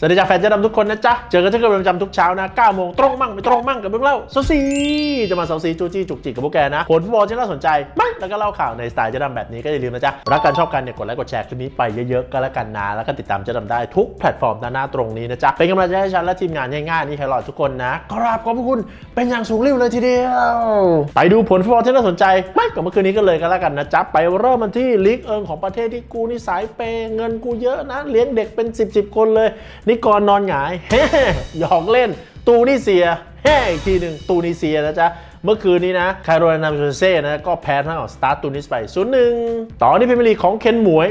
สวัสดีจ้าแฟนเจะดำทุกคนนะจ๊ะ เจอกันเช่นเคยเป็นประจำทุกเช้านะ9โมงตรงมั่งไม่ตรงมั่งกับเรื่องเล่าโซซีจะมาเซาซีจูจี้จุกจิกกับพวกแกนะผลฟุตบอลที่น่าสนใจมั้งแล้วก็เล่าข่าวในสไตล์เจะดำแบบนี้ก็อย่าลืมนะจ๊ะ รักกันชอบกันเนี่ยกดไลค์กดแชร์คลิปนี้ไปเยอะๆก็แล้วกันนะ แล้วก็ติดตามเจะดำได้ทุกแพลตฟอร์มด้านหน้าตรงนี้นะจ๊ะ เป็นกำลังใจให้ฉันและทีมงานง่ายๆนี่ใครรอดทุกคนนะกราบขอบพระคุณเป็นอย่างสูงริ่วเลยทีเดียว ไปดูผลฟุตบอลที่น่าสนใจไม่กับเมื่อคืนนี้ก็เลยกันแล้วกันนะจ๊ะไปเริ่มมันที่ลีกเอิงของประเทศที่กูนี่สายเปเงินกูเยอะนะเลี้ยงเด็กเป็น 10บสคนเลยนิกรนอนหงายเฮ้หยอกเล่น ตูนิเซียเฮ้อีกทีหนึ่งตูนิเซียนะจ๊ะ เมื่อคืนนี้นะคาโรนาโชเซ่นะก็แพ้ทางของสตาร์ตูนิสไปศูนย์หนึ่งต่อที่เป็นลีกของเคนหมวย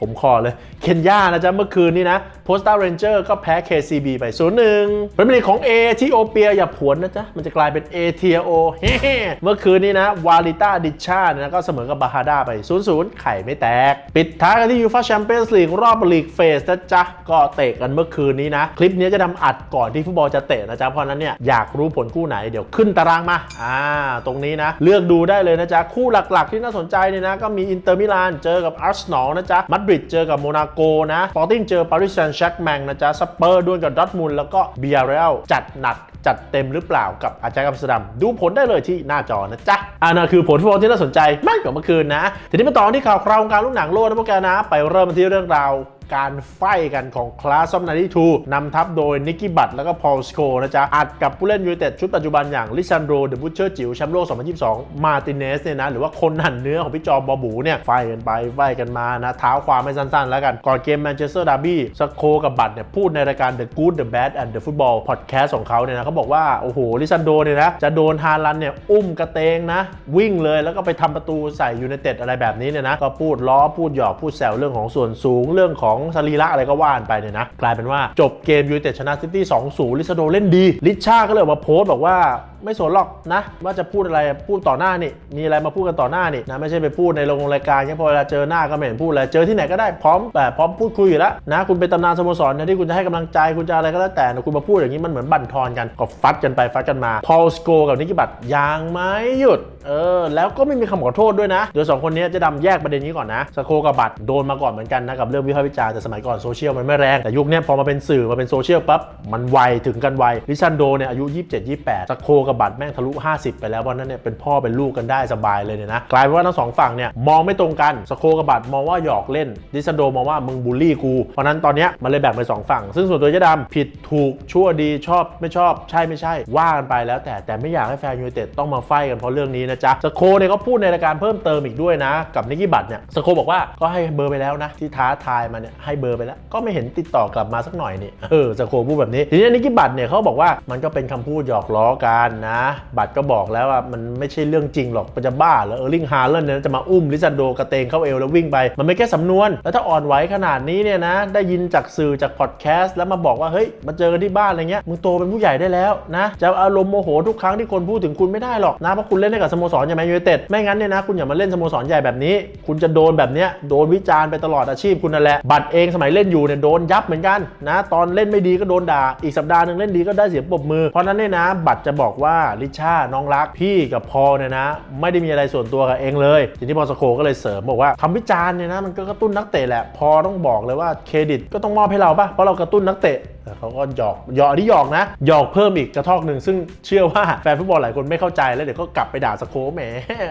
ผมคอเลย เคนยานะจ๊ะเมื่อคืนนี้นะโพสตาเรนเจอร์ก็แพ้ KCB ไป 0 1เป็นลีกของเอธิโอเปียอย่าผวนนะจ๊ะ มันจะกลายเป็นเอเทียโอเฮ้เมื่อคืนนี้นะ วาลิต้าดิชานะก็เสมอกับบาฮาดาไป 0 0 ไข่ไม่แตก ปิดท้ายกันที่ยูฟ a แชมเปี้ยนส์ลีกรอบลีกเฟสนะจ๊ะ ก็เตะกันเมื่อคืนนี้นะ คลิปนี้จะนำอัดก่อนที่ฟุตบอลจะเตะนะจ๊ะ เพราะนั้นเนี่ยอยากรู้ผลคู่ไหนเดี๋ยวขึ้นตารางมา อ่า ตรงนี้นะ เลือกดูได้เลยนะจ๊ะ คู่หลักๆ ที่น่าสนใจเนี่ยนะก็มีอินเตอร์มิลานเจอกับอาร์เซนอลนะจ๊ะมาดริดเจอกับโมนาโกนะสปอร์ติ้งเจอปารีสแซงต์แชร์กแมงนะจ๊ะสเปอร์ด้วยกับดอทมุลแล้วก็เบียร์เรลจัดหนักจัดเต็มหรือเปล่ากับอาจารย์กัมสดัมดูผลได้เลยที่หน้าจอนะจ๊ะอันนั้นคือผลฟุตบอลที่น่าสนใจมากกว่าเมื่อคืนนะ ทีนี้มาต่อที่ข่าวคราววงการลูกหนังโลกนะพวกแกนะ ไปเริ่มที่เรื่องราว การไฟกันของคลาสซอมนาริทูนำทัพโดยนิกกี้บัตแล้วก็พอลสโคนะจ๊ะ อัดกับผู้เล่นยูไนเต็ดชุดปัจจุบันอย่างลิซันโดเดอะบูเชอร์จิ๋วแชมป์โลก 2022 มาติเนสเนี่ยนะ หรือว่าคนหั่นเนื้อของพี่จอมบอบูเนี่ยไฟกันไปไฟกันมานะเท้าความไม่สั้นๆ แล้วกัน ก่อนเกมแมนเชสเตอร์ดาร์บี้สโคกับบัตเนี่ยพูดในรายการ The Good The Bad and The Football Podcast ของเขาเนี่ยนะเขาบอกว่าโอ้โหลิซันโดเนี่ยนะจะโดนฮาลันเนี่ยอุ้มกระเตงนะ วิ่งเลยแล้วก็ไปทำประตูใส่ยูไนเต็ดอะไรแบบนี้เนี่ยนะก็พูดล้อพูดหยอกพูดแซวเรื่องของส่วนสูงเรื่องของสรีระอะไรก็ว่านไปเนี่ยนะ กลายเป็นว่าจบเกมยูไนเต็ดชนะซิตี้2-0ลิซาโดเล่นดี ลิชาก็เลยออกมาโพสต์บอกว่า ไม่สนหรอกนะว่าจะพูดอะไรพูดต่อหน้านี่ มีอะไรมาพูดกันต่อหน้านี่นะไม่ใช่ไปพูดในโรงรายการแค่พอเวลาเจอหน้าก็ไม่เห็นพูดอะไรเจอที่ไหนก็ได้พร้อมแต่พร้อมพูดคุยอยู่แล้วนะคุณเป็นตำนานสโมสรนะที่คุณจะให้กำลังใจคุณจะอะไรก็แล้วแต่นะคุณมาพูดอย่างนี้มันเหมือนบั่นทอนกันก็ฟัดกันไปฟัดกันมาพอลสโกกับนิกิบัตยังไม่หยุดเออแล้วก็ไม่มีคำขอโทษด้วยนะโดยสองคนนี้จะดำแยกประเด็นนี้ก่อนนะสโคกับบัตโดนมาก่อนเหมือนกันนะกับเรื่องวิพากษ์วิจารณ์แต่สมัยก่อนโซเชียลมันไม่แรงแต่ยุคนี้พอมาเป็นสื่อมาเป็นโซเชียลปั๊บมันไวถึงกันไวลิซันโดเนี่ยอายุ 27 28สโคกบบัตรแม่งทะลุ 50 ไปแล้ววันนั้นเนี่ยเป็นพ่อเป็นลูกกันได้สบายเลยเนี่ยนะกลายเป็นว่าทั้งสองฝั่งเนี่ยมองไม่ตรงกันสโคกับบัตรมองว่าหยอกเล่นลิซันโดมองว่ามึงบูลลี่กูเพราะนั้นตอนเนี้ยมันเลยแบ่งเป็นสองฝั่ง ซึ่งส่วนตัวเจ๊ดำผิดถูกชั่วดีชอบไม่ชอบ ใช่ไม่ใช่ ว่ากันไปแล้ว แต่แต่ไม่อยากให้แฟนยูไนเต็ดต้องมาไฟกันเพราะเรื่องนี้นะจ๊ะสโคเนี่ยก็พูดในรายการเพิ่มเติมอีกด้วยนะ กับนิกกี้บัตเนี่ยสโคบอกว่าก็ให้เบอร์ไปแล้วนะที่ท้าทายมาเนี่ยให้เบอร์ไปแล้ว ก็ไม่เห็นติดต่อกลับมาสักหน่อยนี่เออสโคพูดแบบนี้ทีนี้นิกกี้บัตเนี่ยเขาบอกว่ามันก็เป็นคำพูดหยอกล้อกันนะ บัตรก็บอกแล้วว่ามันไม่ใช่เรื่องจริงหรอกมันจะบ้าเหรอเออร์ลิงฮาเลนเนี่ยจะมาอุ้มลิซันโดกระเตงเข้าเอวแล้ววิ่งไป มันไม่แค่สำนวน แล้วถ้าอ่อนไหวขนาดนี้เนี่ยนะ ได้ยินจากสื่อจากพอดแคสต์แล้วมาบอกว่าเฮ้ยมาเจอกันที่บ้านอะไรเงี้ยมึงโตเป็นผู้ใหญ่ได้แล้วนะจะอารมณ์โมโหทุกครั้งที่คนพูดถึงคุณไม่ได้หรอกนะเพราะคุณเล่นให้กับสโมสรอย่างแมนยูไนเต็ดไม่งั้นเนี่ยนะคุณอย่ามาเล่นสโมสรใหญ่แบบนี้ คุณจะโดนแบบเนี้ยโดนวิจารณ์ไปตลอดอาชีพคุณนั่นแหละบัตรเองสมัยเล่นอยู่เนี่ยโดนยับเหมือนกันนะตอนเล่นไม่ดีก็โดนด่าอีกสัปดาห์หนึ่งเล่นดีก็ได้เสียงปรบมือเพราะฉะนั้นเนี่ยนะ บัตรจะบอกว่าลิชาน้องรักพี่กับพอเนี่ยนะ ไม่ได้มีอะไรส่วนตัวกับเองเลยทีนี้พอสโคก็เลยเสริมบอกว่าคำวิจารณ์เนี่ยนะมันก็กระตุ้นนักเตะแหละพอต้องบอกเลยว่าเครดิตก็ต้องมอบให้เราปะเพราะเรากระตุ้นนักเตะแต่เขาก็หยอกหยอกอันนี้หยอกนะหยอกเพิ่มอีกกระทอกหนึ่งซึ่งเชื่อว่าแฟนฟุตบอลหลายคนไม่เข้าใจแล้วเดี๋ยวก็กลับไปด่าสโคแหม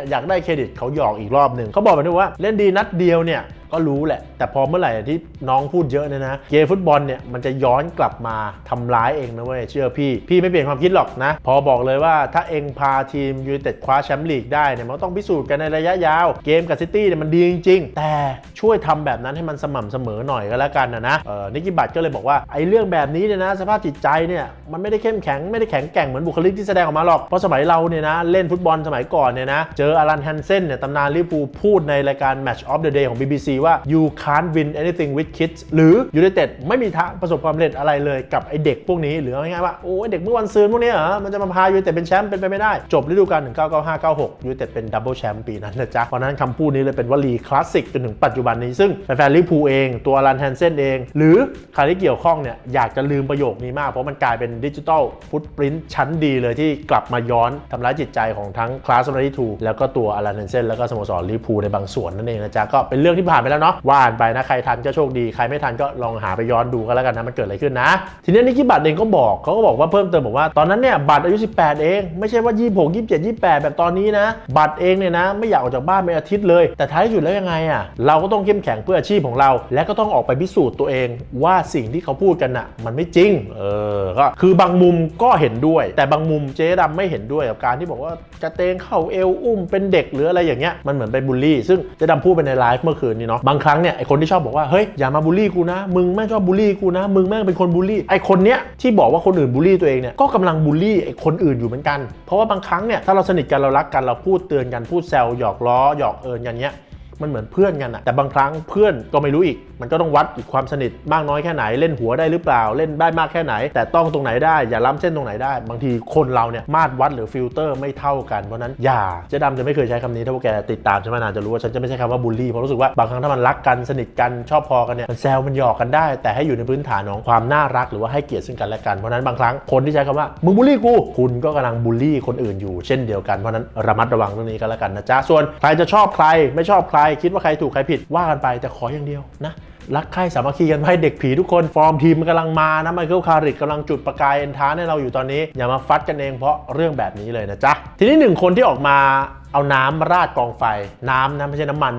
อยากได้เครดิตเขาหยอกอีกรอบหนึ่งเขาบอกแบบนี้ว่าเล่นดีนัดเดียวเนี่ยก็รู้แหละ แต่พอเมื่อไหร่ที่น้องพูดเยอะเนี่ยนะเกมฟุตบอลเนี่ยมันจะย้อนกลับมาทำร้ายเองนะเว้ยเชื่อพี่ พี่ไม่เปลี่ยนความคิดหรอกนะ พอบอกเลยว่าถ้าเองพาทีมยูไนเต็ดคว้าแชมป์ลีกได้เนี่ยมันต้องพิสูจน์กันในระยะยาว เกมกับซิตี้เนี่ยมันดีจริงๆ แต่ช่วยทำแบบนั้นให้มันสม่ำเสมอหน่อยก็แล้วกันนะนะเออนิกกี้บัตก็เลยบอกว่าไอ้เรื่องแบบนี้เนี่ยนะสภาพจิตใจเนี่ยมันไม่ได้เข้มแข็งไม่ได้แข็งแกร่งเหมือนบุคลิกที่แสดงออกมาหรอกเพราะสมัยเราเนี่ยนะเล่นฟุตบอลสมัยก่อนเนี่ยนะเจออารันแฮนเซนเนี่ยตำนานลิเวอร์พูลพูดในรายการ Match of the Day ของ BBC ว่า you can't win anything with kids หรือยูไนเต็ดไม่มีทางประสบความสำเร็จอะไรเลยกับไอเด็กพวกนี้หรือง่ายๆว่าโอ้เด็กเมื่อวันซืนพวกนี้เหรอมันจะมาพายูไนเต็ดเป็นแชมป์เป็นไปไม่ได้ จบฤดูกาล1995-96ยูไนเต็ดเป็นดับเบิลแชมป์ปีนั้นนะจ๊ะเพราะนั้นคำพูดนี้เลยเป็นวลีคลาสสิกจนถึงปัจจุบันนี้ซึ่งแฟนๆลิเวอร์พูลเองตัวอารันแฮนเซนเอง หรือใครที่เกี่ยวข้องเนี่ยอยากจะลืมประโยคนี้มากเพราะมันกลายเป็นดิจิทัลฟุตปรินท์ชั้นดีเลยที่กลับมาย้อนทำร้ายจิตใจของทั้งคลาสโซนริทูแล้วก็ตัวอารันแฮนเซนแล้วก็สโมสรลิเวอร์พูลในบางส่วนนั่นเองนะจ๊ะก็เป็นเรื่องที่ผ่านไปแล้วเนาะว่านไปนะใครทันก็โชคดีใครไม่ทันก็ลองหาไปย้อนดูกันแล้วกันนะมันเกิดอะไรขึ้นนะ ทีนี้นิกกี้บัตรเองก็บอกเขาก็บอกว่าเพิ่มเติมบอกว่าตอนนั้นเนี่ยบัตรอายุ 18 เอง ไม่ใช่ว่า 26 27 28 แบบตอนนี้นะ บัตรเองเนี่ยนะ ไม่อยากออกจากบ้านเป็นอาทิตย์เลย แต่ท้ายที่สุดแล้วยังไงอะเราก็ต้องเข้มแข็งเพื่ออาชีพของเรา และก็ต้องออกไปพิสูจน์ตัวเองว่าสิ่งที่เขาพูดกันน่ะมันไม่จริงเออก็คือบางมุมก็เห็นด้วย แต่บางมุมเจ๊ดำไม่เห็นด้วยกับการที่บอกว่ากระเตงเข้าเอวอุ้มเป็นเด็กหรืออะไรอย่างเงี้ยมันเหมือนไปบูลลี่ ซึ่งเจ๊ดำพูดไปในไลฟ์เมื่อคืนนี้เนาะบางครั้งเนี่ยไอคนที่ชอบบอกว่าเฮ้ยอย่ามาบูลลี่กูนะ มึงแม่งชอบบูลลี่กูนะ มึงแม่งเป็นคนบูลลี่ไอคนเนี้ยที่บอกว่าคนอื่นบูลลี่ตัวเองเนี่ยก็กำลังบูลลี่ไอคนอื่นอยู่เหมือนกัน เพราะว่าบางครั้งเนี่ยถ้าเราสนิทกันเรารักกันเราพูดเตือนกันพูดแซวหยอกล้อหยอกเอิญกันเนี้ยมันเหมือนเพื่อนกันอะแต่บางครั้งเพื่อนก็ไม่รู้อีก มันก็ต้องวัดอีกความสนิทมากน้อยแค่ไหนเล่นหัวได้หรือเปล่าเล่นได้มากแค่ไหน แต่ต้องตรงไหนได้อย่าล้ำเส้นตรงไหนได้ บางทีคนเราเนี่ยมาตรวัดหรือฟิลเตอร์ไม่เท่ากันเพราะนั้นอย่าเจ๊ดำจะไม่เคยใช้คำนี้ถ้าพวกแกติดตามฉันมานานจะรู้ว่าฉันจะไม่ใช้คำว่าบูลลี่เพราะรู้สึกว่าบางครั้งถ้ามันรักกันสนิทกันชอบพอกันเนี่ยมันแซวมันหยอกกันได้ แต่ให้อยู่ในพื้นฐานของความน่ารักหรือว่าให้เกียรติซึ่งกันและกันเพราะนั้นบางครั้งคนที่ใช้คำว่ามึงบูลลี่กูคุณก็กำลังบูลลี่คนอื่นอยู่เช่นเดียวกันเพราะนั้นระมัดระวังเรื่องนี้กันแล้วกันนะจ๊ะส่วนใครจะชอบใครไม่ชอบใครคิดว่าใครถูกใครผิดว่ากันไปแต่ขออย่างเดียวนะ รักใคร่สามัคคีกันไว้เด็กผีทุกคน ฟอร์มทีมมันกำลังมานะไมเคิลคาริกกำลังจุดประกายเอ็นทานให้เราอยู่ตอนนี้ อย่ามาฟัดกันเองเพราะเรื่องแบบนี้เลยนะจ๊ะทีนี้หนึ่งคนที่ออกมา เอาน้ำมาราดกองไฟ น้ำนะไม่ใช่น้ำมัน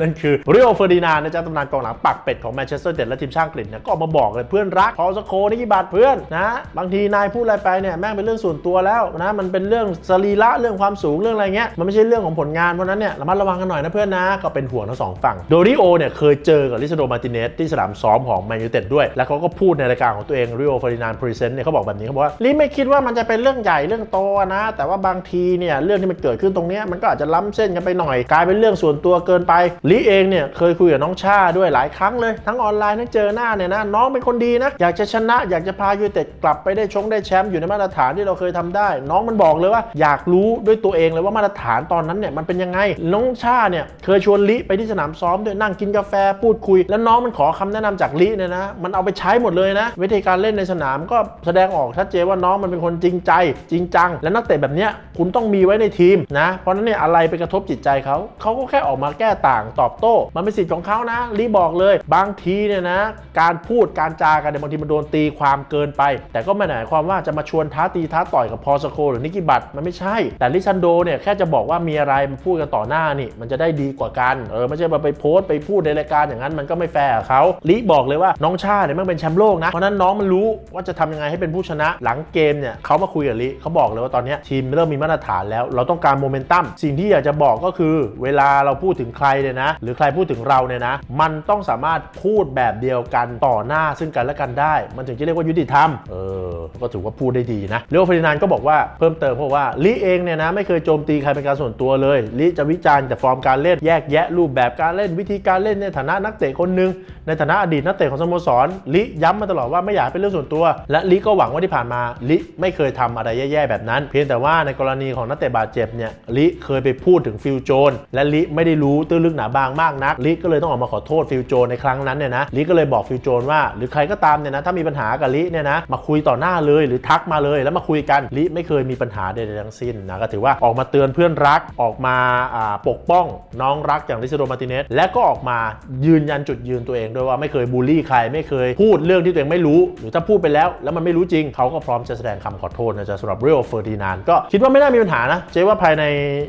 นั่นคือริโอเฟอร์ดินานด์นะจ๊ะตำนานกองหลังปักเป็ดของแมนเชสเตอร์เด็ดและทีมชาติอังกฤษนะก็ออกมาบอกเลยเพื่อนรักพอสโคนิกิบาตเพื่อนนะบางทีนายพูดอะไรไปเนี่ยแม่งเป็นเรื่องส่วนตัวแล้วนะมันเป็นเรื่องสรีระเรื่องความสูงเรื่องอะไรเงี้ยมันไม่ใช่เรื่องของผลงานเพราะนั้นเนี่ยระมัดระวังกันหน่อยนะเพื่อนนะก็เป็นห่วงทั้งสองฝั่งโดริโอเนี่ยเคยเจอกับลิซาโดมาติเนสที่สนามซ้อมของแมนยูเต็ดด้วย แล้วเขาก็พูดในรายการของตัวเองริโอเฟอร์ดินานด์พรีเซนต์เนี่ยเขาบอกแบบนี้เขาบอกว่าลิไม่คิดว่ามันจะเป็นเรื่องใหญ่เรื่องโตนะ แต่ว่าบางทีเนี่ยเรื่องที่มันเกิดขึ้นตรงเนี้ยมันก็อาจจะล้ำเส้นกันไปหน่อย กลายเป็นเรื่องส่วนตัวเกินไปลิเองเนี่ยเคยคุยกับน้องชาด้วยหลายครั้งเลย ทั้งออนไลน์ทั้งเจอหน้าเนี่ยนะน้องเป็นคนดีนะ อยากจะชนะอยากจะพายูเต็ดกลับไปได้ชงได้แชมป์อยู่ในมาตรฐานที่เราเคยทำได้ น้องมันบอกเลยว่าอยากรู้ด้วยตัวเองเลยว่ามาตรฐานตอนนั้นเนี่ยมันเป็นยังไง น้องชาเนี่ยเคยชวนลิไปที่สนามซ้อมด้วยนั่งกินกาแฟพูดคุย แล้วน้องมันขอคำแนะนำจากลิเนี่ยนะมันเอาไปใช้หมดเลยนะ วิธีการเล่นในสนามก็แสดงออกชัดเจนว่าน้องมันเป็นคนจริงใจจริงจัง และนักเตะแบบเนี้ยคุณต้องมีไว้ในทีมนะเพราะฉะนั้นเนี่ยอะไรไปกระทบจิตใจเขาเขาก็แค่ออกมาแก้ต่างตอบโต้ มันเป็นสิทธิ์ของเขานะลีบอกเลย บางทีเนี่ยนะ การพูดการจากันเนี่ยบางทีมันโดนตีความเกินไป แต่ก็ไม่ไหมายความว่าจะมาชวนท้าตีท้าต่อยกับพอสโคหรือนิกิบัตมันไม่ใช่ แต่ลิซันโดเนี่ยแค่จะบอกว่ามีอะไรมาพูดกันต่อหน้านี่ มันจะได้ดีกว่ากันเออไม่ใช่มาไปโพสต์ไปพูดในรายการอย่างนั้นมันก็ไม่แฟร์เขาลิบอกเลยว่าน้องชาเนี่ยมันเป็นแชมป์โลกนะเพราะนั้นน้องมันรู้ว่าจะทำยังไงให้เป็นผู้ชนะหลังเกมเนี่ยเขามาคุยกับลิเขาบอกเลยว่าตอนนี้ทีมเริ่มมีมาตรฐานแล้ว เราต้องการโมเมนตัมสิ่งที่อยากจะบอกก็คือ เวลาเราพูดถึงใครเนี่ยนะ หรือใครพูดถึงเราเนี่ยนะ มันต้องสามารถพูดแบบเดียวกันต่อหน้าซึ่งกันและกันได้ มันถึงจะเรียกว่ายุติธรรม เออ ก็ถือว่าพูดได้ดีนะเรียวฟรินานก็บอกว่าเพิ่มเติมเพราะว่าลิเองเนี่ยนะไม่เคยโจมตีใครเป็นการส่วนตัวเลยลิจะวิจารณ์แต่ฟอร์มการเล่นแยกแยะรูปแบบการเล่นวิธีการเล่นในฐานะนักเตะคนหนึ่งในฐานะอดีตนักเตะของสโมสรลิย้ำมาตลอดว่าไม่อยากเป็นเรื่องส่วนตัว และลิก็หวังว่าที่ผ่านมาลิไม่เคยทำอะไรแย่ๆแบบนั้น เพียงแต่ว่าในกรณีของนักเตะบาดเจ็บเนี่ยลิเคยไปพูดถึงฟิลโจน และลิไม่ได้รู้ตื้นลึกหนาบางมากนักลิก็เลยต้องออกมาขอโทษฟิลโจนในครั้งนั้นเนี่ยนะลิก็เลยบอกฟิลโจนว่า หรือใครก็ตามเนี่ยนะถ้ามีปัญหากับลิเนี่ยนะมาคุยต่อหน้าเลยหรือทักมาเลยแล้วมาคุยกันลิไม่เคยมีปัญหาใดๆทั้งสิ้นนะก็ถือว่าออกมาเตือนเพื่อนรักออกมาปกป้องน้องรักอย่างลิซโดมาติเนสและก็ออกมายืนยันจุดยืนตัวเองด้วยว่าไม่เคยบูลลี่ใครไม่เคยพูดเรื่องที่ตัวเองไม่รู้ หรือถ้าพูดไปแล้ว แล้วมันไม่รู้จริงเขาก็พร้อมจะแสดงคำขอโทษนะจ๊ะสำหรับเรียลเฟอร์ดินานก็คิดว่าไม่น่ามีปัญหานะเจ๊ว่าภายใน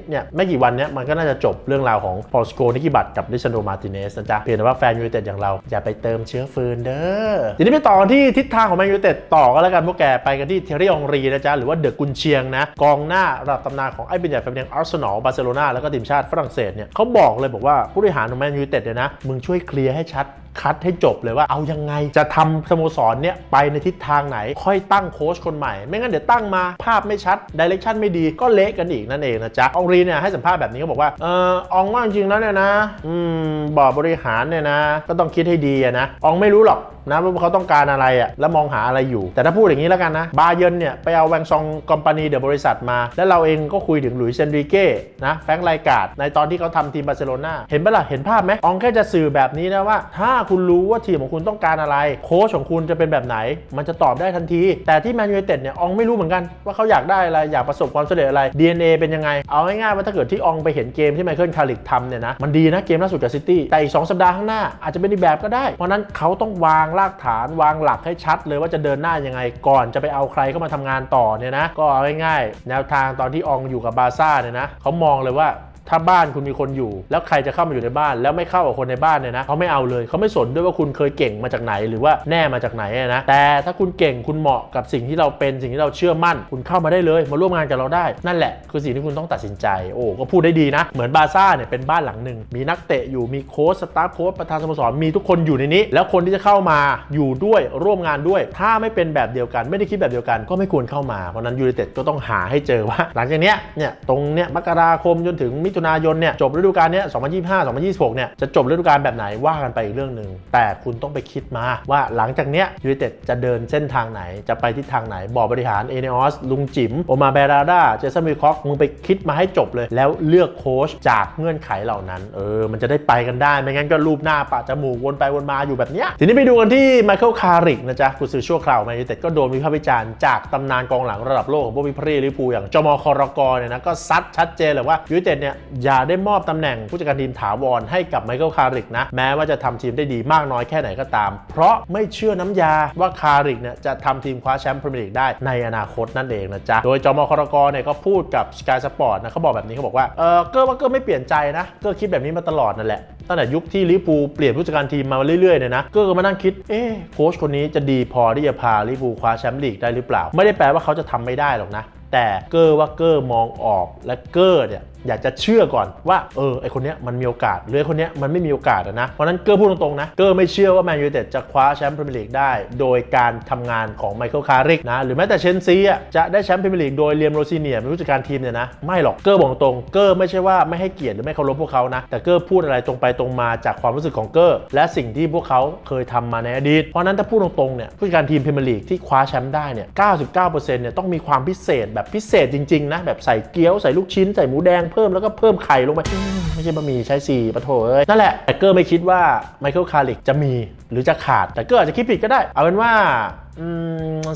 เนี่ยไม่กี่วันเนี้ยมันก็น่าจะจบเรื่องราวของพอลสโกนิกิบัตกับลิซาโดมาร์ติเนสนะจ๊ะเพียงแต่ว่าแฟนยูไนเต็ดอย่างเราอย่าไปเติมเชื้อฟืนเด้อทีนี้ไปต่อที่ทิศทางของแมนยูไนเต็ดต่อก็แล้วกันพวกแกไปกันที่เทเรียองรีนะจ๊ะหรือว่าเดอะกุนเชียงนะกองหน้าระดับตำนานของไอ้เป็นใหญ่แฟนเดงอาร์เซนอลบาร์เซโลนาแล้วก็ทีมชาติฝรั่งเศสเนี่ยเขาบอกเลยบอกว่าผู้บริหารของแมนยูไนเต็ดเนี่ยนะมึงช่วยเคลียร์ให้ชัด คัดให้จบเลยว่าเอายังไงจะทำสโมสรเนี่ยไปในทิศทางไหน ค่อยตั้งโค้ชคนใหม่ ไม่งั้นเดี๋ยวตั้งมาภาพไม่ชัดดิเรกชันไม่ดีก็เละกันอีกนั่นเองนะจ๊ะอองรีเนี่ยให้สัมภาษณ์แบบนี้ก็บอกว่าเอออองว่าจริงๆแล้วเนี่ยนะ อืมบอร์ดบริหารเนี่ยนะ ก็ต้องคิดให้ดีนะอองไม่รู้หรอกนะว่าเขาต้องการอะไรอะแล้วมองหาอะไรอยู่ แต่ถ้าพูดอย่างนี้แล้วกันนะบาเยนเนี่ยไปเอาแวงซองคอมพานีเดอะบริษัทมา แล้วเราเองก็คุยถึงหลุยเซนริเก้นะแฟรงไลกาดในตอนที่เขาทำทีมบาร์เซโลนาเห็นปะล่ะเห็นภาพไหมอองแค่จะสื่อแบบนี้นะว่า ถ้าคุณรู้ว่าทีมของคุณต้องการอะไร โค้ชของคุณจะเป็นแบบไหน มันจะตอบได้ทันที แต่ที่แมนยูไนเต็ดเนี่ยอองไม่รู้เหมือนกันว่าเขาอยากได้อะไรอยากประสบความสำเร็จอะไร DNA เป็นยังไง เอาง่ายๆว่าถ้าเกิดที่อองไปเห็นเกมที่ไมเคิลคาริกทำเนี่ยนะมันดีนะเกมล่าสุดกับซิตี้แต่อีกสองสัปดาห์ข้างหน้าอาจจะเป็นอีกแบบก็ได้ เพราะนั้นเขาต้องวางรากฐานวางหลักให้ชัดเลยว่าจะเดินหน้ายังไงก่อนจะไปเอาใครเข้ามาทำงานต่อเนี่ยนะก็เอาง่ายๆแนวทางตอนที่อองอยู่กับบาร์ซ่าเนี่ยนะเขามองเลยว่า ถ้าบ้านคุณมีคนอยู่ แล้วใครจะเข้ามาอยู่ในบ้าน แล้วไม่เข้ากับคนในบ้านเนี่ยนะเขาไม่เอาเลยเขาไม่สนด้วยว่าคุณเคยเก่งมาจากไหน หรือว่าแน่มาจากไหนนะแต่ถ้าคุณเก่งคุณเหมาะกับสิ่งที่เราเป็นสิ่งที่เราเชื่อมั่น คุณเข้ามาได้เลย มาร่วมงานกับเราได้นั่นแหละ คือสิ่งที่คุณต้องตัดสินใจโอ้ก็พูดได้ดีนะ เหมือนบาร์ซ่าเนี่ยเป็นบ้านหลังหนึ่งมีนักเตะอยู่มีโค้ชสตาฟโค้ชประธานสโมสรมีทุกคนอยู่ในนี้ แล้วคนที่จะเข้ามาอยู่ด้วยร่วมงานด้วย ถ้าไม่เป็นแบบเดียวกัน ไม่ได้คิดแบบเดียวกัน ก็ไม่ควรเข้ามาเพราะนั้นยูไนเต็ดก็ต้องหาให้เจอว่า หลังจากเนี้ยเนี่ยตรงเนี้ยมกราคมจนถึงมิถุนายนเนี่ยจบฤดูกาลเนี้ย2025 2026 เนี่ยจะจบฤดูกาลแบบไหนว่ากันไปอีกเรื่องหนึ่งแต่คุณต้องไปคิดมาว่าหลังจากเนี้ยยูไนเต็ดจะเดินเส้นทางไหนจะไปทิศทางไหนบอร์ดบริหารเอเนอสลุงจิ๋มโอมาเบราดาเจสันวิคอกมึงไปคิดมาให้จบเลย แล้วเลือกโค้ชจากเงื่อนไขเหล่านั้นเออมันจะได้ไปกันได้ไม่งั้นก็รูปหน้าปะจมูกวนไปวนมาอยู่แบบเนี้ยทีนี้ไปดูกันที่ไมเคิลคาริกนะจ๊ะกุซือชั่วคราวมยูไนเต็ดก็โดนวิพากษ์วิจารณ์จากตำนานกองหลังระดับโลกของพวกวิพรีลิเวอร์พูอย่างจมคอรกรเนี่ยนะก็ซัดชัดเจนเลยว่ายูไนเต็ดเนี่ยอย่าได้มอบตำแหน่งผู้จัดการทีมถาวรให้กับไมเคิลคาริกนะ แม้ว่าจะทำทีมได้ดีมากน้อยแค่ไหนก็ตาม เพราะไม่เชื่อน้ำยาว่าคาริกเนี่ยจะทำทีมคว้าแชมป์พรีเมียร์ลีกได้ในอนาคตนั่นเองนะจ๊ะ โดยจอมคอรกรเนี่ยก็พูดกับ Sky Sport นะเขาบอกแบบนี้เขาบอกว่าเออเกอร์ว่าเกอร์ไม่เปลี่ยนใจนะเกอร์คิดแบบนี้มาตลอดนั่นแหละตั้งแต่ยุคที่ลิเวอร์พูเปลี่ยนผู้จัดการทีมมาเรื่อยๆเนี่ยนะเกอร์ก็มานั่งคิด เอ๊โค้ชคนนี้จะดีพอที่จะพาลิเวอร์พูคว้าแชมป์ลีกได้หรือเปล่า ไม่ได้แปลว่าเขาจะทำไม่ได้หรอกนะ แต่เกอร์ว่าเกอร์มองออกและเกอร์เนี่ย อยากจะเชื่อก่อนว่าเออไอคนเนี้ยมันมีโอกาสหรือไอคนเนี้ยมันไม่มีโอกาสนะเพราะนั้นเกอร์พูดตรงๆนะเกอร์ไม่เชื่อว่าแมนยูไนเต็ดจะคว้าแชมป์พรีเมียร์ลีกได้ โดยการทำงานของไมเคิลคาริกนะหรือแม้แต่เชนซีอะจะได้แชมป์พรีเมียร์ลีกโดยเลียมโรซิเนียเป็นผู้จัดการทีมเนี่ยนะไม่หรอกเกอร์บอกตรงเกอร์ไม่ใช่ว่าไม่ให้เกียรติหรือไม่เคารพพวกเขานะแต่เกอร์พูดอะไรตรงไปตรงมาจากความรู้สึกของเกอร์และสิ่งที่พวกเขาเคยทำมาในอดีต เพราะฉะนั้นถ้าพูดตรงๆเนี่ยผู้จัดการทีมพรีเมียร์ลีกที่คว้าแชมป์ได้เนี่ย 99%เนี่ยต้องมีความพิเศษแบบพิเศษจริงๆนะแบบใส่เกี๊ยวใส่ลูกชิ้นใส่หมูแดงเพิ่มแล้วก็เพิ่มไข่ลงไปอืมไม่ใช่บะหมี่ใช้สี่ปะโถเอ้ยนั่นแหละแต่เกอร์ไม่คิดว่าไมเคิลคาริกจะมีหรือจะขาด แต่เกอร์อาจจะคิดผิดก็ได้ เอาเป็นว่าอืม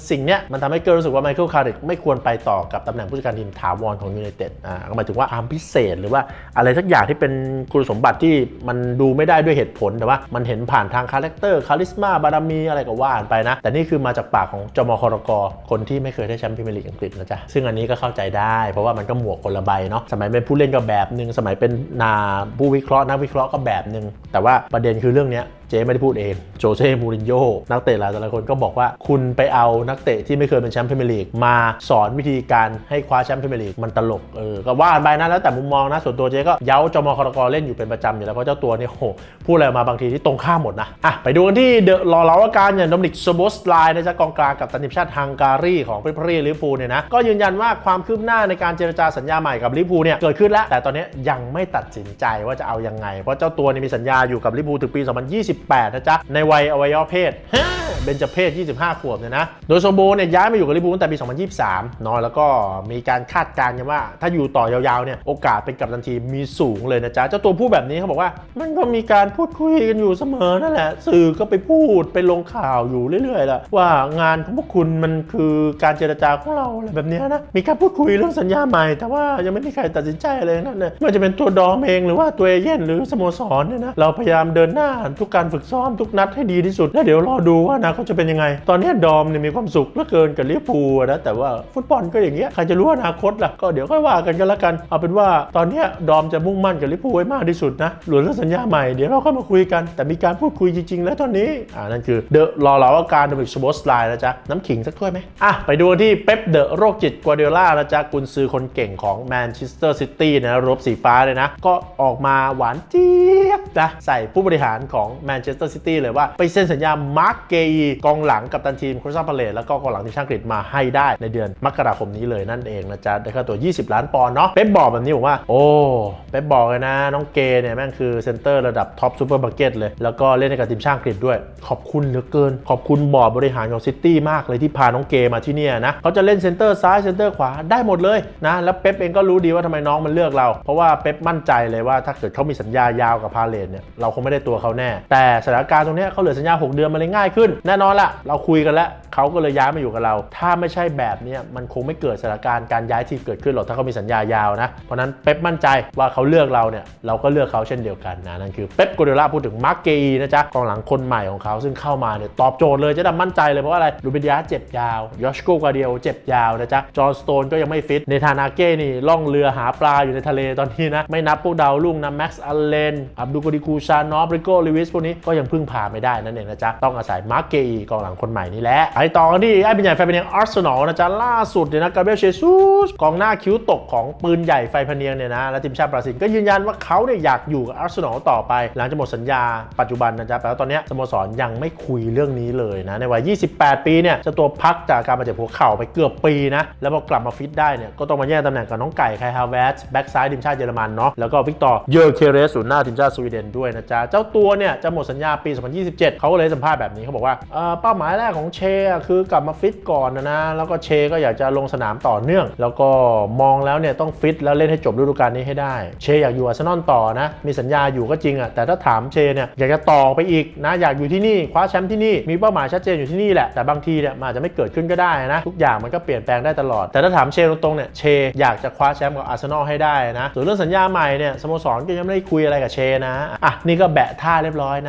สิ่งเนี้ยมันทำให้เกอร์รู้สึกว่าไมเคิลคาริกไม่ควรไปต่อกับตำแหน่งผู้จัดการทีมถาวรของยูไนเต็ดอ่าหมายถึงว่าความพิเศษ หรือว่าอะไรสักอย่างที่เป็นคุณสมบัติที่มันดูไม่ได้ด้วยเหตุผลแต่ว่ามันเห็นผ่านทางคาแรคเตอร์คาลิสมาบารมีอะไรก็ว่านไปนะ แต่นี่คือมาจากปากของจมคอรกคนที่ไม่เคยได้แชมป์พรีเมียร์ลีกอังกฤษนะจ๊ะซึ่งอันนี้ก็เข้าใจได้ เพราะว่ามันก็หมวกคนละใบเนาะสมัยเป็นผู้เล่นก็แบบหนึ่งสมัยเป็นนาผู้วิเคราะห์นักวิเคราะห์ก็แบบหนึ่งแต่ว่าประเด็นคือเรื่องเนี้ย เจ๊ไม่ได้พูดเอง โจเซ่มูรินโญ่นักเตะหลายแต่ละคนก็บอกว่า คุณไปเอานักเตะที่ไม่เคยเป็นแชมป์พรีเมียร์ลีกมาสอนวิธีการให้คว้าแชมป์พรีเมียร์ลีกมันตลกเออก็ว่ากันไปนะแล้วแต่มุมมองนะส่วนตัวเจ๊ก็เย้าจมคอรกรเล่นอยู่เป็นประจำอยู่แล้วเพราะเจ้าตัวเนี่ยโหพูดอะไรมาบางทีที่ตรงข้ามหมดนะอะไปดูกันที่เดอะรอเลาอาการอย่างโดมินิกโซโบสไลน์นะจ๊ะกองกลางกับตันทีมชาติฮังการีของพริพรีลิเวอร์พูลเนี่ยนะก็ยืนยันว่าความคืบหน้าในการเจรจาสัญญาใหม่กับลิเวอร์พูลเนี่ยเกิดขึ้นแล้วแต่ตอนนี้ยังไม่ตัดสินใจว่าจะเอายังไง เพราะเจ้าตัวนี่มีสัญญาอยู่กับลิเวอร์พูลถึงปี28 นะจ๊ะ ในวัยอวัยวะเพศเบญจเพศ 25 ขวบเนี่ยนะ โดยโซโบเนี่ยย้ายมาอยู่กับลิเวอร์พูลตั้งแต่ปี 2023นาะแล้วก็มีการคาดการณ์กันว่า ถ้าอยู่ต่อยาวๆเนี่ยโอกาสเป็นกัปตันทีมมีสูงเลยนะจ๊ะ เจ้าตัวพูดแบบนี้เขาบอกว่า มันก็มีการพูดคุยกันอยู่เสมอนั่นแหละ สื่อก็ไปพูดไปลงข่าวอยู่เรื่อยๆละว่างานของพวกคุณมันคือการเจรจาของเราอะไรแบบนี้นะมีการพูดคุยเรื่องสัญญาใหม่ แต่ว่ายังไม่มีใครตัดสินใจอะไรนั่นเลยไม่ว่าจะเป็นตัวดอมเองหรือว่าตัวเอเย่นหรือสโมสรเนี่ยนะเราพยายามเดินหน้าทุกการฝึกซ้อมทุกนัดให้ดีที่สุด แล้วเดี๋ยวรอดูว่านะเขาจะเป็นยังไง ตอนนี้ดอมเนี่ยมีความสุขเหลือเกินกับลิเวอร์พูลนะแต่ว่าฟุตบอลก็อย่างเงี้ยใครจะรู้อนาคตล่ะก็เดี๋ยวค่อยว่ากันกันละกัน เอาเป็นว่าตอนนี้ดอมจะมุ่งมั่นกับลิเวอร์พูลให้มากที่สุดนะหรือเรื่องสัญญาใหม่เดี๋ยวเราค่อยมาคุยกัน แต่มีการพูดคุยจริง ๆ แล้วตอนนี้อ่านั่นคือเดอะรอเราอาการโดมิกสโบสไลน์นะจ๊ะน้ำขิงสักถ้วยไหมอะไปดูที่เป๊ปเดอะโรคจิตกัวเดล่านะจ๊ะกุนซือคนเก่งของแมนเชสเตอร์ซิตี้นะรบสีฟ้าเลยนะก็ออกมาหวานเจี๊ยบนะใส่ผู้บริหารของแมนนเชสเตอร์ซิตี้เลยว่าไปเซ็นสัญญา มาร์กเกอีกองหลังกับตันทีมคริสตัลพาเลตแล้วก็กองหลังทีมชาติอังกฤษมาให้ได้ในเดือนมกราคมนี้เลยนั่นเองนะจ๊ะได้ค่าตัว 20 ล้านปอนด์เนาะเป๊ปบอกแบบนี้บอกว่าโอ้เป๊ปบอกเลยนะ น้องเกเนี่ยแม่งคือเซนเตอร์ระดับท็อปซูเปอร์มาร์เก็ตเลย แล้วก็เล่นในกับทีมชาติอังกฤษด้วย ขอบคุณเหลือเกิน ขอบคุณบอร์ดบริหารของซิตี้มากเลยที่พาน้องเกมาที่เนี่ยนะเขาจะเล่นเซนเตอร์ซ้ายเซนเตอร์ขวาได้หมดเลยนะแล้วเป๊ปเองก็รู้ดีว่าทำไมน้องมันเลือกเรา เพราะว่าเป๊ปมั่นใจเลยว่าถ้าเกิดเขามีสัญญายาวกับพาเลตเนี่ยเราคงไม่ได้ตัวเขาแน่แต่สถานการณ์ตรงนี้เขาเหลือสัญญา 6 เดือนมันเลยง่ายขึ้น แน่นอนละเราคุยกันแล้วเขาก็เลยย้ายมาอยู่กับเรา ถ้าไม่ใช่แบบนี้มันคงไม่เกิดสถานการณ์การย้ายทีมเกิดขึ้นหรอกถ้าเขามีสัญญายาวนะ เพราะนั้นเป๊ปมั่นใจว่าเขาเลือกเราเนี่ยเราก็เลือกเขาเช่นเดียวกันนะนั่นคือเป๊ปกัวเดล่าพูดถึงมาร์เกอีนะจ๊ะกองหลังคนใหม่ของเขาซึ่งเข้ามาเนี่ยตอบโจทย์เลยจะได้มั่นใจเลยเพราะว่าอะไรลูเบนยาเจ็บยาวยอชโกกาเดียวเจ็บยาวนะจ๊ะจอห์นสโตนก็ยังไม่ฟิตในทานาเก้นี่ล่องเรือหาปลาอยู่ในทะเลตอนนี้นะไม่นับพวกดาวรุ่งนะแม็กซ์อัลเลนอับดุกดิคูชานอฟริโกลิวิสพวกนี้ก็ยังพึ่งพาไม่ได้นั่นเองนะจ๊ะ ต้องอาศัยมาร์เกอีกองหลังคนใหม่นี่แหละไปต่อกันที่ไอ้เป็นใหญ่ไฟพเนียงอาร์เซนอลนะจ๊ะล่าสุดเนี่ยนะกาเบรียลเชซูสกองหน้าคิ้วตกของปืนใหญ่ไฟพเนียงเนี่ยนะและทีมชาติบราซิลก็ยืนยันว่าเขาเนี่ยอยากอยู่กับอาร์เซนอลต่อไป หลังจากหมดสัญญาปัจจุบันนะจ๊ะแปลว่าตอนนี้สโมสรยังไม่คุยเรื่องนี้เลยนะในวัย 28 ปีเนี่ยจะตัวพักจากการบาดเจ็บหัวเข่าไปเกือบปีนะแล้วพอกลับมาฟิตได้เนี่ยก็ต้องมาแย่งตำแหน่งกับน้องไก่ไคฮาเวสแบ็กซ้ายทีมชาติเยอรมันเนาะแล้วก็วิกตอร์เยอร์เคเรสศูนย์หน้าทีมชาติสวีเดนด้วยนะจ๊ะเจ้าตัวเนี่ยจะหมดสัญญาปี 2027 เขาก็เลยสัมภาษณ์แบบนี้เขาบอกว่าเป้าหมายแรกของเชคือกลับมาฟิตก่อนนะนะ แล้วก็เชก็อยากจะลงสนามต่อเนื่อง แล้วก็มองแล้วเนี่ยต้องฟิตแล้วเล่นให้จบฤดูกาลนี้ให้ได้ เชอยากอยู่อาร์เซนอลต่อนะ มีสัญญาอยู่ก็จริงอะแต่ถ้าถามเชเนี่ยอยากจะต่อไปอีกนะอยากอยู่ที่นี่คว้าแชมป์ที่นี่มีเป้าหมายชัดเจนอยู่ที่นี่แหละแต่บางทีเนี่ยมันอาจจะไม่เกิดขึ้นก็ได้นะทุกอย่างมันก็เปลี่ยนแปลงได้ตลอด แต่ถ้าถามเชตรงๆเนี่ยเชอยากจะคว้าแชมป์กับอาร์เซนอลให้ได้นะส่วนเรื่องสัญญาใหม่เนี่ยสโมสรก็ยังไม่ได้คุยอะไรกับเชนะอะนี่ก็แบะท่าเรียบร้อยนะ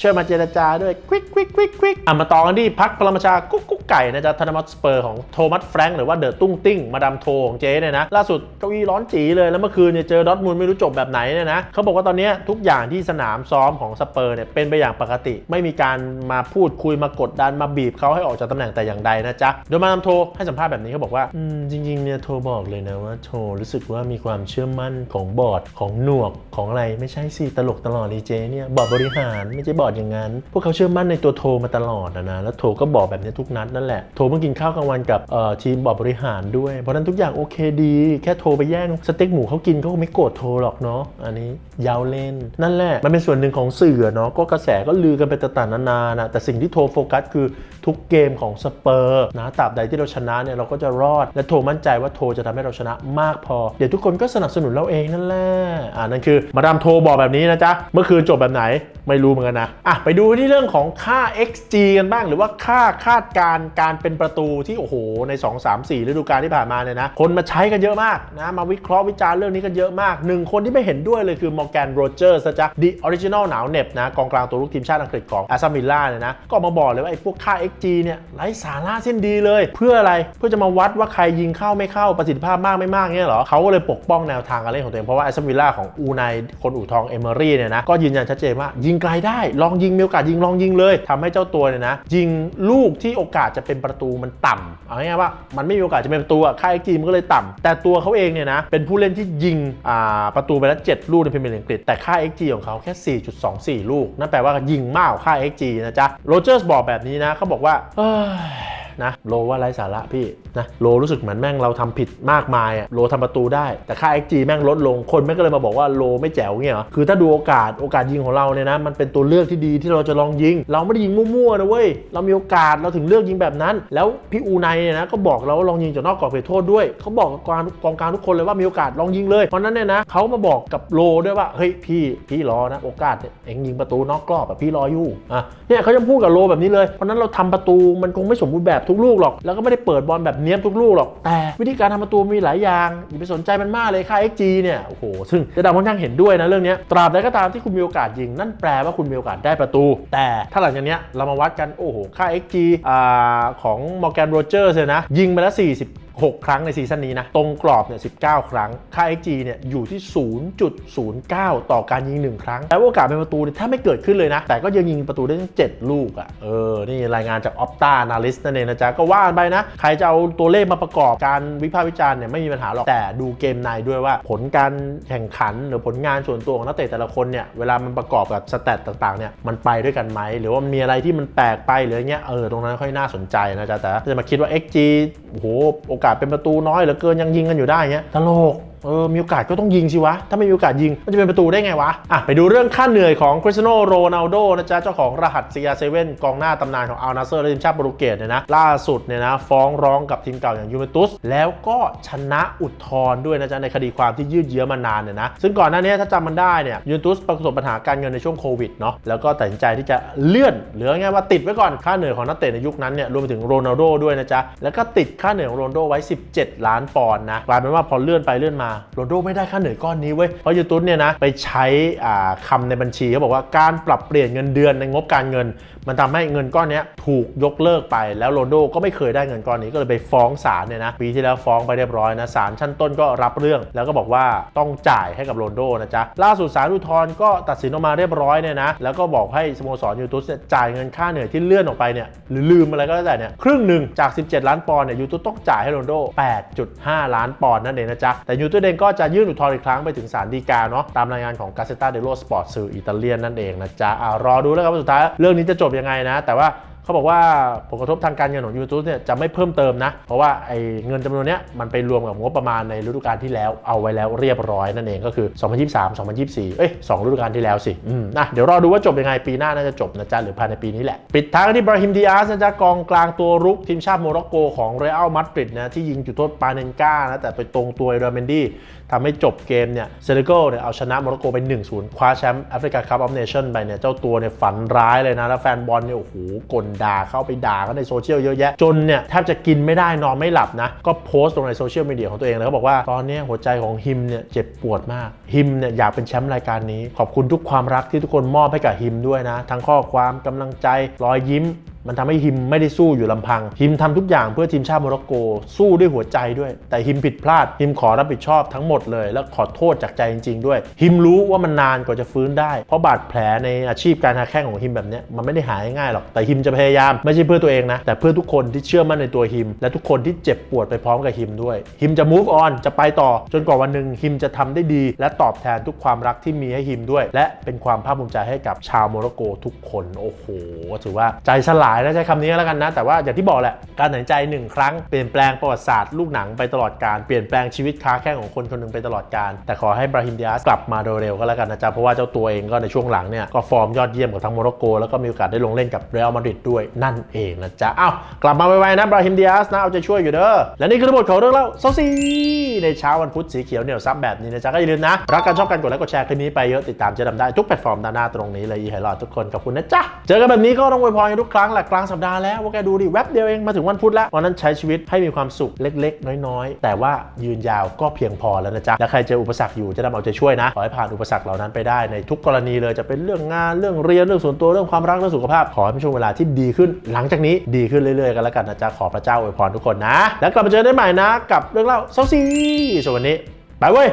ช่วยมาเจรจาด้วยควิกควิกควิกควิกอะมาต่อกันที่พักพลมาชากุ๊กกุ๊กไก่นะจ๊ะธนมัตสเปอร์ของโทมัสแฟรงค์หรือว่าเดอะตุ้งติ้งมาดามโทของเจ๊เนี่ยนะล่าสุดเก้าอี้ร้อนจีเลยแล้วเมื่อคืนเนี่ยเจอดอทมุนด์ไม่รู้จบแบบไหนเนี่ยนะเขาบอกว่าตอนนี้ทุกอย่างที่สนามซ้อมของสเปอร์เนี่ยเป็นไปอย่างปกติ ไม่มีการมาพูดคุยมากดดันมาบีบเขาให้ออกจากตำแหน่งแต่อย่างใดนะจ๊ะโดยมาดามโทให้สัมภาษณ์แบบนี้เขาบอกว่าจริงๆเนี่ยโทบอกเลยนะว่าโทรู้สึกว่ามีความเชื่อมั่นของบอร์ดของหนวกของอะไรไม่ใช่สิตลกตลอดเลยเจ๊เนี่ยบอร์ดบริหารไม่ใช่บอดอย่างนั้น พวกเขาเชื่อมั่นในตัวโทมาตลอดนะนะแล้วโทก็บอกแบบนี้ทุกนัดนั่นแหละโทเพิ่งกินข้าวกลางวันกับทีมบอดบริหารด้วย เพราะนั้นทุกอย่างโอเคดี แค่โทรไปแย่งสเต็กหมูเขากินเขาคงไม่โกรธโทหรอกเนาะอันนี้ยาวเล่นนั่นแหละมันเป็นส่วนหนึ่งของสื่อเนาะก็กระแสก็ลือกันไปต่างๆนานานะแต่สิ่งที่โทรโฟกัสคือทุกเกมของสเปอร์นะตราบใดที่เราชนะเนี่ยเราก็จะรอดและโทรมั่นใจว่าโทรจะทำให้เราชนะมากพอ เดี๋ยวทุกคนก็สนับสนุนเราเองนั่นแหละอ่านั่นคือมาดามโทรบอกแบบนี้นะจ๊ะเมื่อคืนจบแบบไหนไม่รู้เหมือนกันนะอะไปดูที่เรื่องของค่า XG กันบ้าง หรือว่าค่าคาดการณ์การเป็นประตูที่โอ้โหใน 2 3 4ฤดูกาลที่ผ่านมาเนี่ยนะคนมาใช้กันเยอะมากนะมาวิเคราะห์วิจารณ์เรื่องนี้กันเยอะมากหนึ่งคนที่ไม่เห็นด้วยเลยคือมอร์แกนโรเจอร์สจ๊ะ The Original หนาวเหน็บนะกองกลางตัวลูกทีมชาติอังกฤษของอาซามิลล่าเนี่ยนะก็มาบอกเลยว่าไอ้พวกค่า XG เนี่ยไร้สาระเส้นดีเลย เพื่ออะไรเพื่อจะมาวัดว่าใครยิงเข้าไม่เข้าประสิทธิภาพมากไม่มากเนี่ยเหรอเขาก็เลยปกป้องแนวทางการเล่นของตัวเองเพราะว่าอาซามิลล่าของอูไนคนอู่ทองเอเมอรี่เนี่ยนะก็ยืนยันชัดเจนว่ายิงไกลได้ ลองยิงมีโอกาสยิงลองยิงเลยทำให้เจ้าตัวเนี่ยนะ ยิงลูกที่โอกาสจะเป็นประตูมันต่ำเอาง่ายๆว่ามันไม่มีโอกาสจะเป็นประตูอะค่าเอ็กจีมันก็เลยต่ำแต่ตัวเขาเองเนี่ยนะเป็นผู้เล่นที่ยิงประตูไปแล้ว7ลูกในพรีเมียร์ลีกอังกฤษแต่ค่า XG ของเขาแค่ 4.24 ลูก นั่นแปลว่ายิงมากกว่าค่า XG นะจ๊ะโรเจอร์สบอกแบบนี้นะเขาบอกว่าเอ นะโลว่าไร้สาระพี่นะโลรู้สึกเหมือนแม่งเราทำผิดมากมายอะโลทำประตูได้ แต่ค่า XG แม่งลดลงคนแม่งก็เลยมาบอกว่าโลไม่แจ๋วเงี้ยเหรอคือถ้าดูโอกาสโอกาสยิงของเราเนี่ยนะมันเป็นตัวเลือกที่ดีที่เราจะลองยิง เราไม่ได้ยิงมั่วๆนะเว้ยเรามีโอกาสเราถึงเลือกยิงแบบนั้น แล้วพี่อูไนเนี่ยนะก็บอกเราว่าลองยิงจากนอกกรอบเขตโทษด้วยเขาบอกกองกองกลางทุกคนเลยว่ามีโอกาสลองยิงเลยเพราะนั้นเนี่ยนะเขามาบอกกับโลด้วยว่าเฮ้ยพี่พี่รอนะโอกาสเนี่ยเอ็งยิงประตูนอกกรอบอะพี่รออยู่อะเนี่ยเขาจะพูดกับโลแบบนี้เลยเพราะนั้นเราทำประตูมันคงไม่สมบูรณ์แบบทุกลูกหรอก แล้วก็ไม่ได้เปิดบอลแบบเนี้ยบทุกลูกหรอก แต่วิธีการทำประตูมีหลายอย่างอย่าไปสนใจมันมากเลยค่า XG เนี่ยโอ้โหซึ่งจะดาค่อนข้างเห็นด้วยนะเรื่องนี้ตราบใดก็ตามที่คุณมีโอกาสยิง นั่นแปลว่าคุณมีโอกาสได้ประตู แต่ถ้าหลังจากนี้เรามาวัดกันโอ้โหค่า XG อ่าของมอร์แกนโรเจอร์เลยนะยิงไปแล้ว40 6 ครั้งในซีซั่นนี้นะ ตรงกรอบเนี่ย 19 ครั้ง ค่า XG เนี่ยอยู่ที่ 0.09 ต่อการยิง 1 ครั้งแต่ว่าโอกาสเป็นประตูเนี่ยถ้าไม่เกิดขึ้นเลยนะ แต่ก็ยังยิงประตูได้ทั้ง 7 ลูกอะ่ะ เออ นี่รายงานจาก Opta Analyst นั่นเองนะจ๊ะ ก็ว่าไปนะ ใครจะเอาตัวเลขมาประกอบการวิพากษ์วิจารณ์เนี่ยไม่มีปัญหาหรอก แต่ดูเกมในด้วยว่า ผลการแข่งขันหรือผลงานส่วนตัวของนักเตะแต่ละคนเนี่ย เวลามันประกอบกับสแตทต่างๆเนี่ย มันไปด้วยกันไหม หรือว่ามีอะไรที่มันแปลกไปหรืออย่างเงี้ย เออ ตรงนั้นค่อยน่าสนใจนะจ๊ะ แต่จะมาคิดว่า XG โอ้โหโอกาสเป็นประตูน้อยเหลือเกินยังยิงกันอยู่ได้เงี้ยตลก เออมีโอกาสก็ต้องยิงสิวะ ถ้าไม่มีโอกาสยิง มันจะเป็นประตูได้ไงวะ อะ ไปดูเรื่องค่าเหนื่อยของคริสเตียโนโรนัลโดนะจ๊ะ เจ้าของรหัส CR7 กองหน้าตำนานของอัลนาเซอร์และทีมชาติโปรตุเกสเนี่ยนะ ล่าสุดเนี่ยนะ ฟ้องร้องกับทีมเก่าอย่างยูเวนตุสแล้วก็ชนะอุทธรณ์ด้วยนะจ๊ะ ในคดีความที่ยืดเยื้อมานานเนี่ยนะ ซึ่งก่อนหน้านี้ถ้าจำมันได้เนี่ยยูเวนตุสประสบปัญหาการเงินในช่วงโควิดเนาะแล้วก็ตัดสินใจที่จะเลื่อนหรือง่ายๆว่าติดไว้ก่อนค่าเหนื่อยของนักเตะในยุคนั้นเนี่ยรวมไปถึงโรนัลโดด้วยนะจ๊ะแล้วก็ติดค่าเหนื่อยของโรนัลโดไว้ 17 ล้านปอนด์นะกลายเป็นว่าพอเลื่อนไปเลื่อนมาโรนโดไม่ได้ค่าเหนื่อยก้อนนี้เว้ย เพราะยูทูบเนี่ยนะ ไปใช้อ่าคำในบัญชีเขาบอกว่าการปรับเปลี่ยนเงินเดือนในงบการเงิน มันทำให้เงินก้อนนี้ถูกยกเลิกไปแล้วโรนโดก็ไม่เคยได้เงินก้อนนี้ก็เลยไปฟ้องศาลเนี่ยนะปีที่แล้วฟ้องไปเรียบร้อยนะศาลชั้นต้นก็รับเรื่อง แล้วก็บอกว่าต้องจ่ายให้กับโรนโดนะจ๊ะล่าสุดศาลอุทธรณ์ก็ตัดสินออกมาเรียบร้อยเนี่ยนะแล้วก็บอกให้สโมสรยูทูบเนี่ยจ่ายเงินค่าเหนื่อยที่เลื่อนออกไปเนี่ยหรือลืมอะไรก็แล้วแต่เนี่ยครึ่งหนึ่งจาก 17 ล้านปอนด์เนี่ยยูทูบต้องจ่ายให้โรนโด8.5 ล้านปอนด์นั่นเองนะจ๊ะแต่ยูทูบเองก็จะยื่นอุทธรณ์อีกครั้งไปถึงศาลฎีกาเนาะตามรายงานของกาเซตาเดโลสปอร์ตสื่ออิตาเลียนนั่นเองนะจ๊ะรอดูแล้วครับว่าสุดท้ายเรื่องนี้จะจบยังไงนะ แต่ว่า เขาบอกว่าผลกระทบทางการเงินของ YouTube เนี่ยจะไม่เพิ่มเติมนะ เพราะว่าไอ้เงินจำนวนเนี้ยมันไปรวมกับงบประมาณในฤดูกาลที่แล้วเอาไว้แล้วเรียบร้อยนั่นเองก็คือ 2023 2024 เอ้ยสองฤดูกาลที่แล้วสิอืมนะเดี๋ยวรอดูว่าจบยังไงปีหน้าน่าจะจบนะจ๊ะหรือภายในปีนี้แหละ ปิดท้ายที่บราฮิมดิอาสนะจ๊ะกองกลางตัวรุกทีมชาติโมร็อกโกของเรอัลมาดริดนะที่ยิงจุดโทษปาเนนกานะแต่ไปตรงตัวเอราเมนดี้ทำให้จบเกมเนี่ยเซเนกัลเนี่ยเอาชนะโมร็อกโกไป 1-0 คว้าแชมป์แอฟริกาคัพออฟเนชั่นไปเนี่ยเจ้าตัวเนี่ยฝันร้ายเลยนะ แล้วแฟนบอลเนี่ยโอ้โหกลด่าเข้าไปด่ากันในโซเชียลเยอะแยะ จนเนี่ยแทบจะกินไม่ได้นอนไม่หลับนะ ก็โพสต์ลงในโซเชียลมีเดียของตัวเองแล้วก็บอกว่าตอนนี้หัวใจของฮิมเนี่ยเจ็บปวดมากฮิมเนี่ยอยากเป็นแชมป์รายการนี้ ขอบคุณทุกความรักที่ทุกคนมอบให้กับฮิมด้วยนะ ทั้งข้อความกำลังใจรอยยิ้มมันทำให้ฮิมไม่ได้สู้อยู่ลำพัง ฮิมทำทุกอย่างเพื่อทีมชาติโมร็อกโก สู้ด้วยหัวใจด้วย แต่ฮิมผิดพลาดฮิมขอรับผิดชอบทั้งหมดเลย แล้วขอโทษจากใจจริง ๆ ด้วย ฮิมรู้ว่ามันนานกว่าจะฟื้นได้ เพราะบาดแผลในอาชีพการค้าแข่งของฮิมแบบนี้มันไม่ได้หายง่ายหรอก แต่ฮิมจะพยายามไม่ใช่เพื่อตัวเองนะ แต่เพื่อทุกคนที่เชื่อมั่นในตัวฮิม และทุกคนที่เจ็บปวดไปพร้อมกับฮิมด้วย ฮิมจะ move on จะไปต่อ จนกว่าวันหนึ่งฮิมจะทำได้ดี และตอบแทนทุกความรักที่มีให้ฮิมด้วย และเป็นความภาคภูมิใจให้กับชาวโมร็อกโกทุกคนโอ้โหถือว่าใจสลายนะใช้คำนี้แล้วกันนะ แต่ว่าอย่างที่บอกแหละการตัดใจหนึ่งครั้งเปลี่ยนแปลงประวัติศาสตร์ลูกหนังไปตลอดการเปลี่ยนแปลงชีวิตค้าแข้งของคนคนนึงไปตลอดการ แต่ขอให้บราฮิมดิอาสกลับมาโดยเร็วก็แล้วกันนะจ๊ะ เพราะว่าเจ้าตัวเองก็ในช่วงหลังเนี่ยก็ฟอร์มยอดเยี่ยมกับทั้งโมร็อกโก แล้วก็มีโอกาสได้ลงเล่นกับเรอัลมาดริดด้วยนั่นเองนะจ๊ะอ้าวกลับมาไวๆนะบราฮิมดิอาสนะเอาใจช่วยอยู่เด้อและนี่คือทั้งหมดของเรื่องเล่าโซซีในเช้าวันพุธสีเขียวเหนียวซับแบบนี้นะจ๊ะก็อย่าลืมนะรักกันชอบกันกดไลค์กดแชร์คลิปนี้ไปเยอะติดตามเจะดำได้ทุกแพลตฟอร์มด้านหน้าตรงนี้เลยอีไฮรอดทุกคนขอบคุณนะจ๊ะเจอกันแบบนี้ก็ต้องอวยพรทุกครั้งแหละกลางสัปดาห์แล้วว่าแกดูดิแวบเดียวเองมาถึงวันพุธแล้ววันนั้นใช้ชีวิตให้มีความสุขเล็ก ๆ น้อย ๆ แต่ว่ายืนยาวก็เพียงพอแล้วนะจ๊ะและใครเจออุปสรรคอยู่จะนำเอาใจช่วยนะขอให้ผ่านอุปสรรคเหล่านั้นไปได้ในทุกกรณีเลยจะเป็นเรื่องงานเรื่องเรียนเรื่องส่วนตัวเรื่องความรักเรื่องสุขภาพ ขอให้เป็นช่วงเวลาที่ดีขึ้น หลังจากนี้ดีขึ้นเรื่อยๆกันแล้วกันนะจ๊ะขอพระเจ้าอวยพรทุกคนนะ แล้วกลับมาเจอได้ใหม่นะ กับเรื่องเล่าเซาซีสวนวันนี้ไปเว้ย